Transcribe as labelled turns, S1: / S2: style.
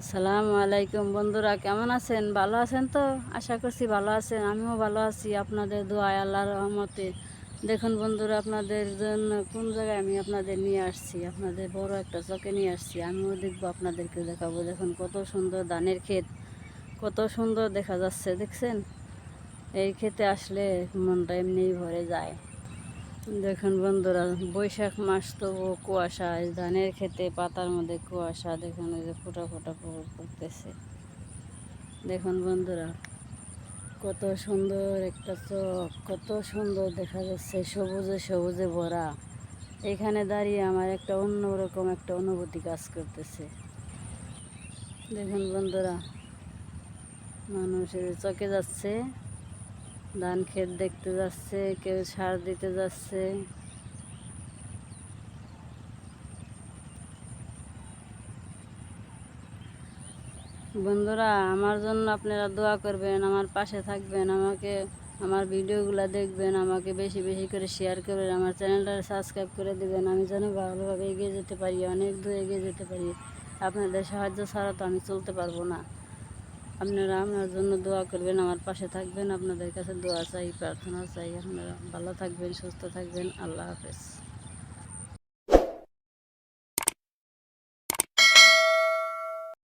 S1: আসসালামু আলাইকুম বন্ধুরা, কেমন আছেন? ভালো আছেন তো? আশা করছি ভালো আছেন, আমিও ভালো আছি আপনাদের দোয়ায় আল্লাহ রহমতে। দেখুন বন্ধুরা, আপনাদের জন্য কোন জায়গায় আমি আপনাদের নিয়ে আসছি? আপনাদের বড় একটা চকে নিয়ে আসছি, আমিও দেখব আপনাদেরকে দেখাবো। দেখুন কত সুন্দর ধানের ক্ষেত, কত সুন্দর দেখা যাচ্ছে, দেখছেন? এই ক্ষেতে আসলে মনটা এমনিই ভরে যায়। দেখুন বন্ধুরা, বৈশাখ মাস তো কুয়াশা ধানের খেতে পাতার মধ্যে কুয়াশা, দেখুন এই যে ফোটা ফোটা পড়- পড়তেছে। দেখুন বন্ধুরা, কত সুন্দর একটা চোখ, কত সুন্দর দেখা যাচ্ছে সবুজে সবুজে ভরা। এখানে দাঁড়িয়ে আমার একটা অন্যরকম একটা অনুভূতি কাজ করতেছে। দেখুন বন্ধুরা, মানুষের চকে যাচ্ছে ধান ক্ষেত দেখতে যাচ্ছে, কেউ সার দিতে যাচ্ছে। বন্ধুরা, আমার জন্য আপনারা দোয়া করবেন, আমার পাশে থাকবেন, আমাকে, আমার ভিডিওগুলো দেখবেন, আমাকে বেশি বেশি করে শেয়ার করবেন, আমার চ্যানেলটা সাবস্ক্রাইব করে দেবেন। আমি যেন ভালোভাবে এগিয়ে যেতে পারি, অনেক দূর এগিয়ে যেতে পারি। আপনাদের সাহায্য ছাড়া তো আমি চলতে পারব না। আপনারা আমার জন্য দোয়া করবেন, আমার পাশে থাকবেন, আপনাদের কাছে দোয়া চাই, প্রার্থনা চাই। আপনারা ভালো থাকবেন, সুস্থ থাকবেন। আল্লাহ হাফেজ।